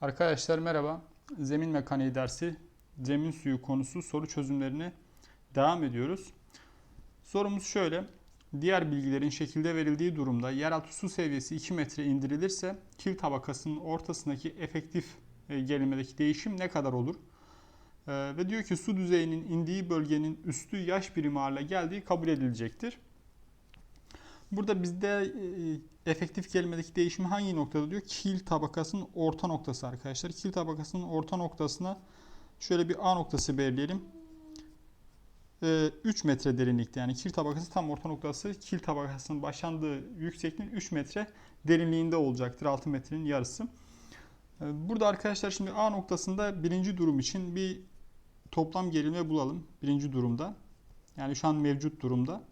Arkadaşlar merhaba. Zemin mekaniği dersi zemin suyu konusu soru çözümlerine devam ediyoruz. Sorumuz şöyle. Diğer bilgilerin şekilde verildiği durumda yeraltı su seviyesi 2 metre indirilirse kil tabakasının ortasındaki efektif e, gerilmedeki değişim ne kadar olur? E, Ve diyor ki su düzeyinin indiği bölgenin üstü yaş birimi haline geldiği kabul edilecektir. Burada bizde e, efektif gerilmedeki değişimi hangi noktada diyor? Kil tabakasının orta noktası arkadaşlar. Kil tabakasının orta noktasına şöyle bir A noktası belirleyelim. E, 3 metre derinlikte yani kil tabakası tam orta noktası. Kil tabakasının başlandığı yüksekliğin 3 metre derinliğinde olacaktır. 6 metrenin yarısı. E, Burada arkadaşlar şimdi A noktasında birinci durum için bir toplam gerilme bulalım. Birinci durumda. Yani şu an mevcut durumda.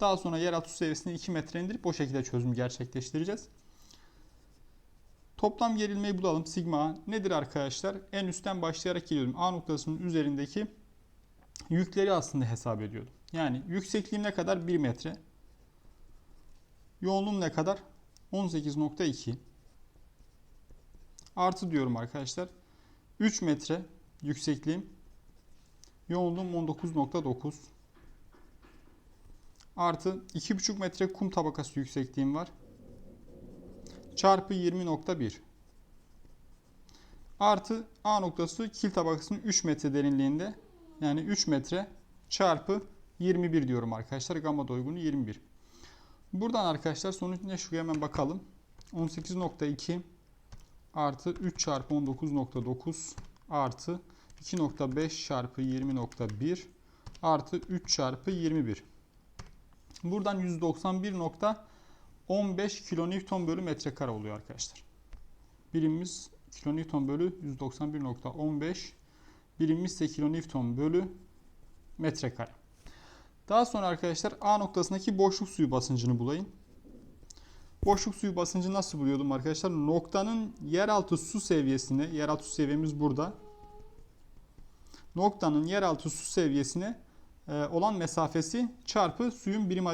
Daha sonra yeraltı su seviyesini 2 metre indirip o şekilde çözüm gerçekleştireceğiz. Toplam gerilmeyi bulalım. Sigma nedir arkadaşlar? En üstten başlayarak geliyordum. A noktasının üzerindeki yükleri aslında hesap ediyordum. Yani yüksekliğim ne kadar? 1 metre. Yoğunluğum ne kadar? 18.2. Artı diyorum arkadaşlar. 3 metre yüksekliğim. Yoğunluğum 19.9 artı 2,5 metre kum tabakası yüksekliğim var. Çarpı 20.1 artı A noktası kil tabakasının 3 metre derinliğinde yani 3 metre çarpı 21 diyorum arkadaşlar. Gamma doygunu 21. Buradan arkadaşlar sonuç ne şu hemen bakalım. 18.2 artı 3 çarpı 19.9 artı 2.5 çarpı 20.1 artı 3 çarpı 21. Buradan 191.15 kilonewton bölü metrekare oluyor arkadaşlar. Birimimiz kilonewton bölü 191.15 birimimiz ise kilonewton bölü metrekare. Daha sonra arkadaşlar A noktasındaki boşluk suyu basıncını bulayım. Boşluk suyu basıncı nasıl buluyordum arkadaşlar? Noktanın yeraltı su seviyesine, yeraltı su seviyemiz burada. Noktanın yeraltı su seviyesine olan mesafesi çarpı suyun birim,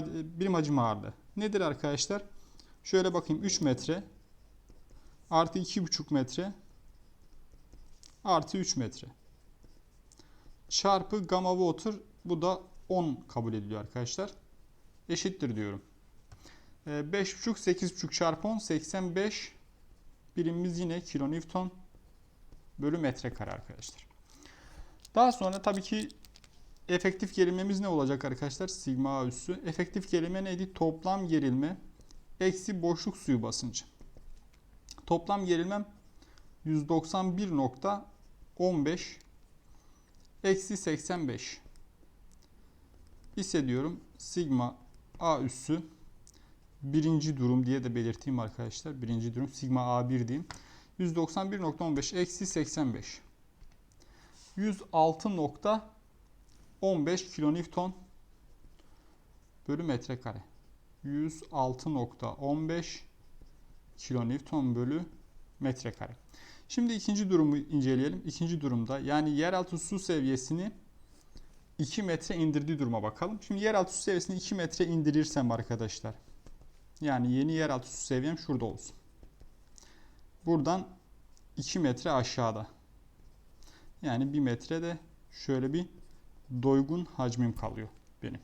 birim hacim ağırlığı. Nedir arkadaşlar? Şöyle bakayım 3 metre artı 2,5 metre artı 3 metre çarpı gamma water bu da 10 kabul ediliyor arkadaşlar. Eşittir diyorum. 5,5 8,5 çarpı 10 85 birimimiz yine kilonewton bölü metrekare arkadaşlar. Daha sonra tabii ki efektif gerilmemiz ne olacak arkadaşlar? Sigma A üssü. Efektif gerilme neydi? Toplam gerilme eksi boşluk suyu basıncı. Toplam gerilmem 191.15 eksi 85 hissediyorum. Sigma A üssü birinci durum diye de belirteyim arkadaşlar. Birinci durum sigma A1 diyeyim. 191.15 eksi 85 106. 15 kilonewton bölü metrekare. 106.15 kilonewton bölü metrekare. Şimdi ikinci durumu inceleyelim. İkinci durumda yani yeraltı su seviyesini 2 metre indirdiği duruma bakalım. Şimdi yeraltı su seviyesini 2 metre indirirsem arkadaşlar. Yani yeni yeraltı su seviyem şurada olsun. Buradan 2 metre aşağıda. Yani 1 metre de şöyle bir doygun hacmim kalıyor benim.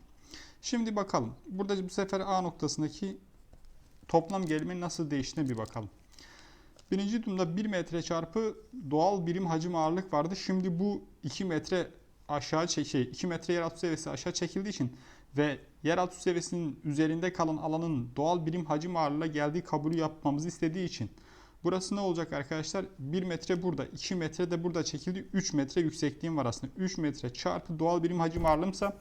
Şimdi bakalım. Burada bu sefer A noktasındaki toplam gerimenin nasıl değiştiğine bir bakalım. Birinci durumda 1 metre çarpı doğal birim hacim ağırlık vardı. Şimdi bu 2 metre aşağı şey 2 metre yeraltı seviyesi aşağı çekildiği için ve yeraltı seviyesinin üzerinde kalan alanın doğal birim hacim ağırlığına geldiği kabulü yapmamızı istediği için Burası ne olacak arkadaşlar? 1 metre burada, 2 metre de burada çekildi. 3 metre yüksekliğim var aslında. 3 metre çarpı doğal birim hacim ağırlığımsa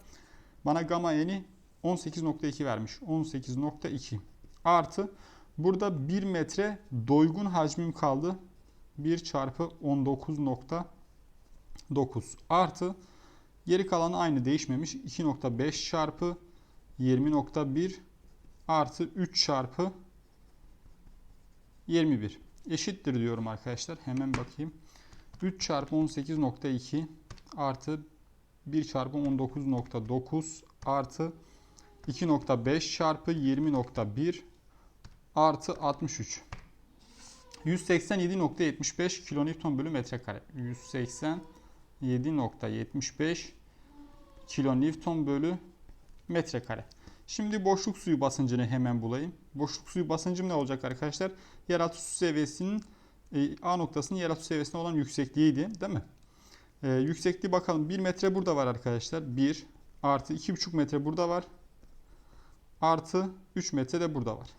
bana gamma eni 18.2 vermiş. 18.2 artı burada 1 metre doygun hacmim kaldı. 1 çarpı 19.9 artı geri kalanı aynı değişmemiş. 2.5 çarpı 20.1 artı 3 çarpı 21 eşittir diyorum arkadaşlar. Hemen bakayım. 3 çarpı 18.2 artı 1 çarpı 19.9 artı 2.5 çarpı 20.1 artı 63. 187.75 kilonewton bölü metrekare. 187.75 kilonewton bölü metrekare. Şimdi boşluk suyu basıncını hemen bulayım. Boşluk suyu basıncım ne olacak arkadaşlar? Yeraltı su seviyesinin e, A noktasının yeraltı seviyesine olan yüksekliğiydi değil mi? E, yüksekliği bakalım. 1 metre burada var arkadaşlar. 1 artı 2,5 metre burada var. Artı 3 metre de burada var.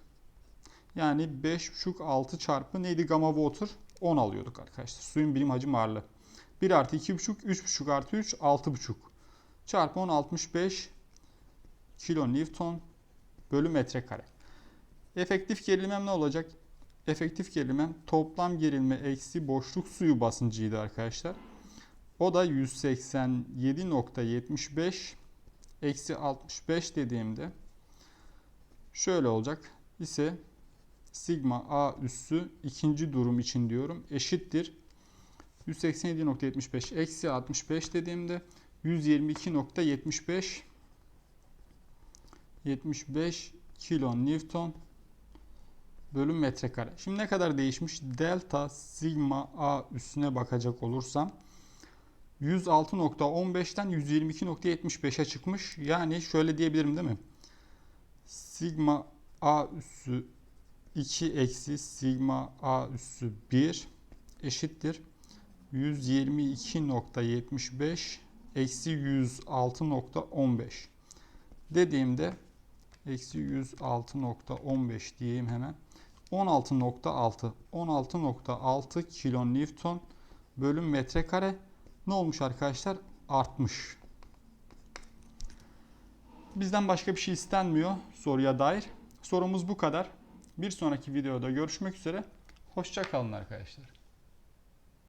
Yani 5,5 6 çarpı neydi gamma water? 10 alıyorduk arkadaşlar. Suyun birim hacim ağırlığı. 1 artı 2,5 3,5 artı 3 6,5 çarpı 10 65 kilo Newton bölü metrekare. Efektif gerilimem ne olacak? Efektif gerilimem toplam gerilme eksi boşluk suyu basıncıydı arkadaşlar. O da 187.75 eksi 65 dediğimde şöyle olacak ise sigma a üssü ikinci durum için diyorum eşittir 187.75 eksi 65 dediğimde 122.75 75 kilo Newton bölü metrekare. Şimdi ne kadar değişmiş? Delta sigma a üstüne bakacak olursam 106.15'ten 122.75'e çıkmış. Yani şöyle diyebilirim değil mi? Sigma a üssü 2 eksi sigma a üssü 1 eşittir. 122.75 eksi 106.15 dediğimde eksi 106.15 diyeyim hemen. 16.6 16.6 kilo Newton bölü metrekare ne olmuş arkadaşlar? Artmış. Bizden başka bir şey istenmiyor soruya dair. Sorumuz bu kadar. Bir sonraki videoda görüşmek üzere. Hoşça kalın arkadaşlar.